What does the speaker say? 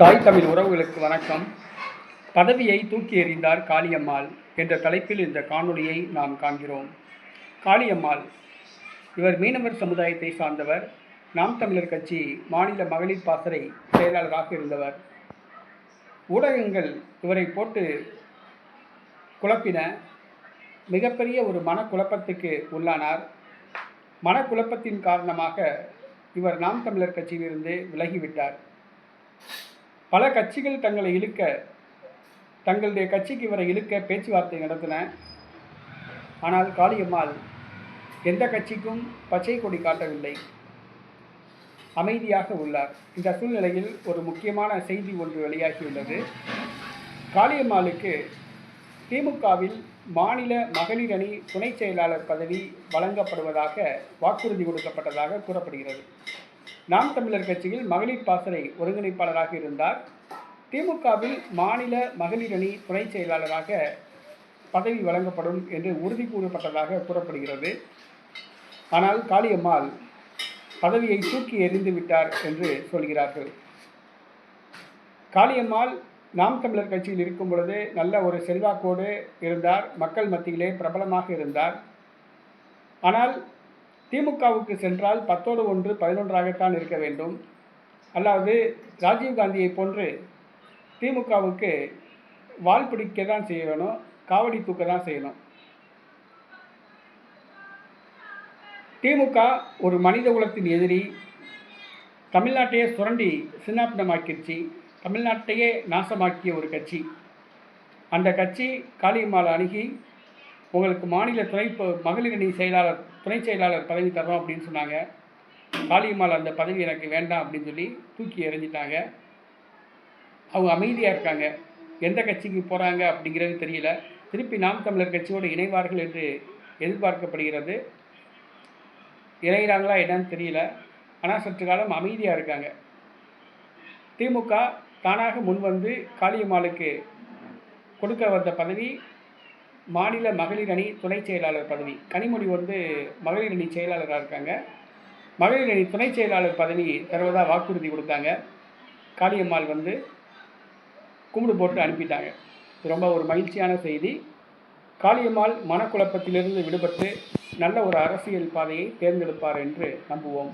தாய் தமிழ் உறவுகளுக்கு வணக்கம். பதவியை தூக்கி எறிந்தார் காளியம்மாள் என்ற தலைப்பில் இந்த காணொளியை நாம் காண்கிறோம். காளியம்மாள் இவர் மீனவர் சமுதாயத்தை சார்ந்தவர். நாம் தமிழர் கட்சி மாநில மகளிர் பாசறை செயலாளராக இருந்தவர். ஊடகங்கள் இவரை போட்டு குழப்பின. மிகப்பெரிய ஒரு மனக்குழப்பத்துக்கு உள்ளானார். மனக்குழப்பத்தின் காரணமாக இவர் நாம் தமிழர் கட்சியிலிருந்து விலகிவிட்டார். பல கட்சிகள் தங்களை இழுக்க தங்களுடைய கட்சிக்கு இவரை இழுக்க பேச்சுவார்த்தை நடத்தின. ஆனால் காளியம்மாள் எந்த கட்சிக்கும் பச்சை கொடி காட்டவில்லை. அமைதியாக உள்ளார். இந்த சூழ்நிலையில் ஒரு முக்கியமான செய்தி ஒன்று வெளியாகியுள்ளது. காளியம்மாளுக்கு திமுகவில் மாநில மகளிர் அணி துணை செயலாளர் பதவி வழங்கப்படுவதாக வாக்குறுதி கொடுக்கப்பட்டதாக கூறப்படுகிறது. நாம் தமிழர் கட்சியில் மகளிர் பாசறை ஒருங்கிணைப்பாளராக இருந்தார். திமுகவில் மாநில மகளிர் அணி துணை செயலாளராக பதவி வழங்கப்படும் என்று உறுதி கூறப்பட்டதாக கூறப்படுகிறது. ஆனால் காளியம்மாள் பதவியை தூக்கி எறிந்து விட்டார் என்று சொல்கிறார்கள். காளியம்மாள் நாம் தமிழர் கட்சியில் இருக்கும் பொழுது நல்ல ஒரு செல்வாக்கோடு இருந்தார். மக்கள் மத்தியிலே பிரபலமாக இருந்தார். ஆனால் திமுகவுக்கு சென்றால் பத்தோடு ஒன்று பதினொன்றாகத்தான் இருக்க வேண்டும். அல்லாது ராஜீவ்காந்தியை போன்று திமுகவுக்கு வால் பிடிக்க தான் செய்யணும் காவடி தூக்க தான் செய்யணும். திமுக ஒரு மனித குலத்தின் எதிரி தமிழ்நாட்டையே சுரண்டி சின்னாப்பினமாக்கிடுச்சு தமிழ்நாட்டையே நாசமாக்கிய ஒரு கட்சி. அந்த கட்சி காளியம்மாள் அணுகி உங்களுக்கு மாநில துணை மகளிர் அணி செயலாளர் துணை செயலாளர் பதவி தரோம் அப்படின்னு சொன்னாங்க. காளியம்மாள் அந்த பதவி எனக்கு வேண்டாம் அப்படின்னு சொல்லி தூக்கி எறிஞ்சிட்டாங்க. அவங்க அமைதியாக இருக்காங்க. எந்த கட்சிக்கு போகிறாங்க அப்படிங்கிறது தெரியல. திருப்பி நாம் தமிழர் கட்சியோடு இணைவார்கள் என்று எதிர்பார்க்கப்படுகிறது. இணைகிறாங்களா என்னன்னு தெரியல. ஆனால் சற்று காலம் அமைதியாக இருக்காங்க. திமுக தானாக முன்வந்து காளியம்மாளுக்கு கொடுக்க வந்த பதவி மாநில மகளிர் அணி துணை செயலாளர் பதவி. கனிமொழி வந்து மகளிர் அணி செயலாளராக இருக்காங்க. மகளிர் அணி துணை செயலாளர் பதவி தருவதாக வாக்குறுதி கொடுத்தாங்க. காளியம்மாள் வந்து கும்பிடு போட்டு அனுப்பிட்டாங்க. இது ரொம்ப ஒரு மகிழ்ச்சியான செய்தி. காளியம்மாள் மனக்குழப்பத்திலிருந்து விடுபட்டு நல்ல ஒரு அரசியல் பாதையை தேர்ந்தெடுப்பார் என்று நம்புவோம்.